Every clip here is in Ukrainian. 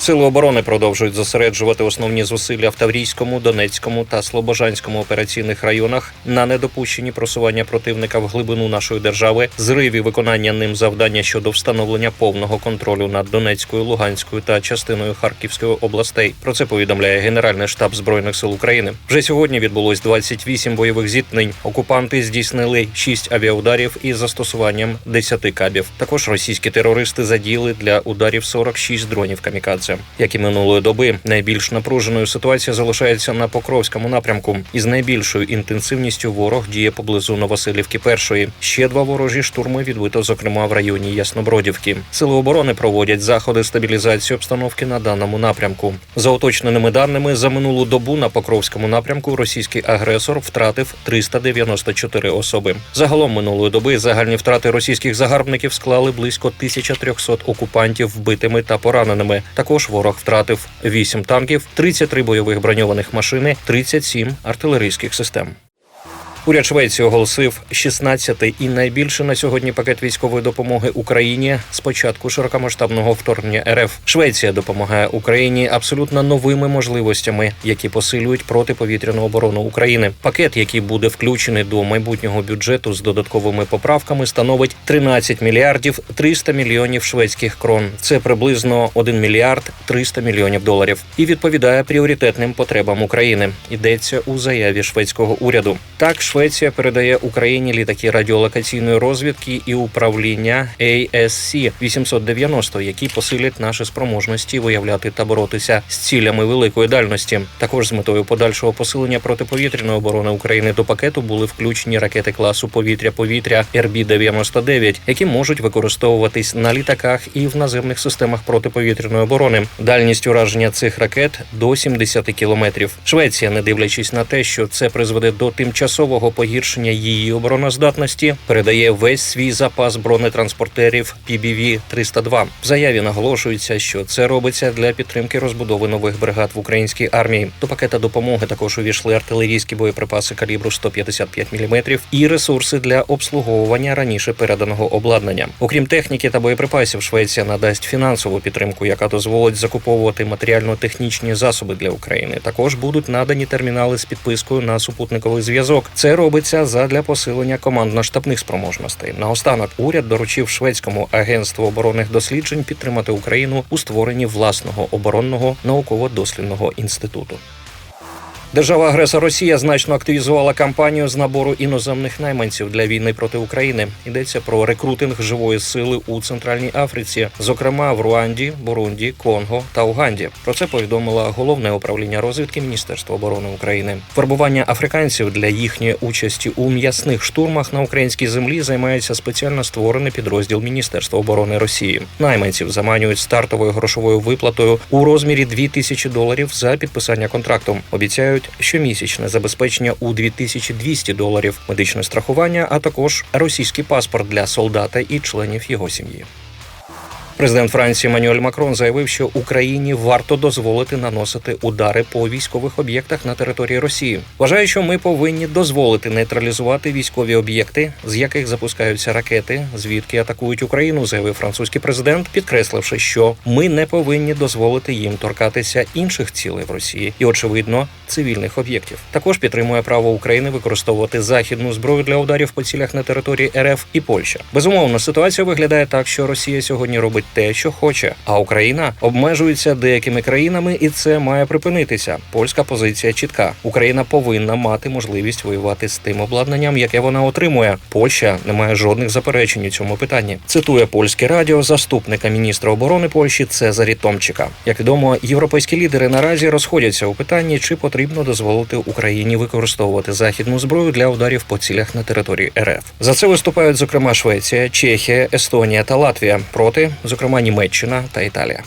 Сили оборони продовжують зосереджувати основні зусилля в Таврійському, Донецькому та Слобожанському операційних районах на недопущенні просування противника в глибину нашої держави, зриві виконання ним завдання щодо встановлення повного контролю над Донецькою, Луганською та частиною Харківської областей. Про це повідомляє Генеральний штаб збройних сил України. Вже сьогодні відбулось 28 бойових зіткнень. Окупанти здійснили 6 авіаударів із застосуванням 10 кабів. Також російські терористи задіяли для ударів 46 дронів камікадзе. Як і минулої доби, найбільш напруженою ситуація залишається на Покровському напрямку. Із найбільшою інтенсивністю ворог діє поблизу Новоселівки першої. Ще два ворожі штурми відбито, зокрема в районі Яснобродівки. Сили оборони проводять заходи стабілізації обстановки на даному напрямку. За уточненими даними, за минулу добу на Покровському напрямку російський агресор втратив 394 особи. Загалом минулої доби загальні втрати російських загарбників склали близько 1300 окупантів вбитими та пораненими. Також ворог втратив 8 танків, 33 бойових броньованих машини, 37 артилерійських систем. Уряд Швеції оголосив 16-й і найбільший на сьогодні пакет військової допомоги Україні з початку широкомасштабного вторгнення РФ. Швеція допомагає Україні абсолютно новими можливостями, які посилюють протиповітряну оборону України. Пакет, який буде включений до майбутнього бюджету з додатковими поправками, становить 13 мільярдів 300 мільйонів шведських крон. Це приблизно 1 мільярд 300 мільйонів доларів і відповідає пріоритетним потребам України. Йдеться у заяві шведського уряду. Так, Швеція передає Україні літаки радіолокаційної розвідки і управління ASC 890, які посилять наші спроможності виявляти та боротися з цілями великої дальності. Також з метою подальшого посилення протиповітряної оборони України до пакету були включені ракети класу повітря-повітря РБ-99, які можуть використовуватись на літаках і в наземних системах протиповітряної оборони. Дальність ураження цих ракет до 70 кілометрів. Швеція, не дивлячись на те, що це призведе до тимчасового погіршення її обороноздатності, передає весь свій запас бронетранспортерів PBV-302. В заяві наголошується, що це робиться для підтримки розбудови нових бригад в українській армії. До пакета допомоги також увійшли артилерійські боєприпаси калібру 155 мм і ресурси для обслуговування раніше переданого обладнання. Окрім техніки та боєприпасів, Швеція надасть фінансову підтримку, яка дозволить закуповувати матеріально-технічні засоби для України. Також будуть надані термінали з підпискою на супутниковий зв'язок. Це робиться задля посилення командно-штабних спроможностей. Наостанок уряд доручив шведському агентству оборонних досліджень підтримати Україну у створенні власного оборонного науково-дослідного інституту. Держава-агресор Росія значно активізувала кампанію з набору іноземних найманців для війни проти України. Йдеться про рекрутинг живої сили у Центральній Африці, зокрема в Руанді, Бурунді, Конго та Уганді. Про це повідомила головне управління розвідки Міністерства оборони України. Вербування африканців для їхньої участі у м'ясних штурмах на українській землі займається спеціально створений підрозділ Міністерства оборони Росії. Найманців заманюють стартовою грошовою виплатою у розмірі 2000 доларів за підписання контракту. Обіцяють щомісячне забезпечення у 2200 доларів, медичне страхування, а також російський паспорт для солдата і членів його сім'ї. Президент Франції Мануель Макрон заявив, що Україні варто дозволити наносити удари по військових об'єктах на території Росії. Вважає, що ми повинні дозволити нейтралізувати військові об'єкти, з яких запускаються ракети, звідки атакують Україну, заявив французький президент, підкресливши, що ми не повинні дозволити їм торкатися інших цілей в Росії і, очевидно, цивільних об'єктів. Також підтримує право України використовувати західну зброю для ударів по цілях на території РФ і Польща. Безумовно, ситуація виглядає так, що Росія сьогодні робить те, що хоче, а Україна обмежується деякими країнами, і це має припинитися. Польська позиція чітка. Україна повинна мати можливість воювати з тим обладнанням, яке вона отримує. Польща не має жодних заперечень у цьому питанні. Цитує польське радіо заступника міністра оборони Польщі Цезарі Томчика. Як відомо, європейські лідери наразі розходяться у питанні, чи потрібно дозволити Україні використовувати західну зброю для ударів по цілях на території РФ. За це виступають зокрема Швеція, Чехія, Естонія та Латвія проти, зокрема Німеччина та Італія.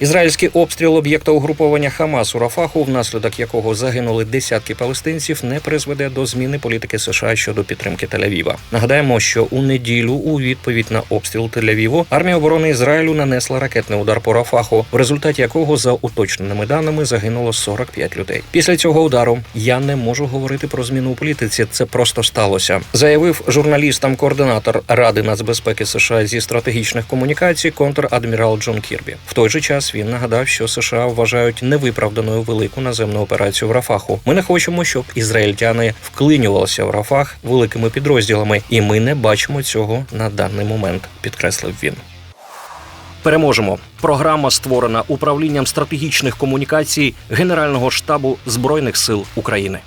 Ізраїльський обстріл об'єкта угруповання Хамас у Рафаху, внаслідок якого загинули десятки палестинців, не призведе до зміни політики США щодо підтримки Тель-Авіва. Нагадаємо, що у неділю у відповідь на обстріл Тель-Авіву армія оборони Ізраїлю нанесла ракетний удар по Рафаху, в результаті якого за уточненими даними загинуло 45 людей. Після цього удару я не можу говорити про зміну у політиці. Це просто сталося, заявив журналістам координатор Ради нацбезпеки США зі стратегічних комунікацій контр-адмірал Джон Кірбі. В той же час він нагадав, що США вважають невиправданою велику наземну операцію в Рафаху. Ми не хочемо, щоб ізраїльтяни вклинювалися в Рафах великими підрозділами, і ми не бачимо цього на даний момент, підкреслив він. Переможемо. Програма створена управлінням стратегічних комунікацій Генерального штабу збройних сил України.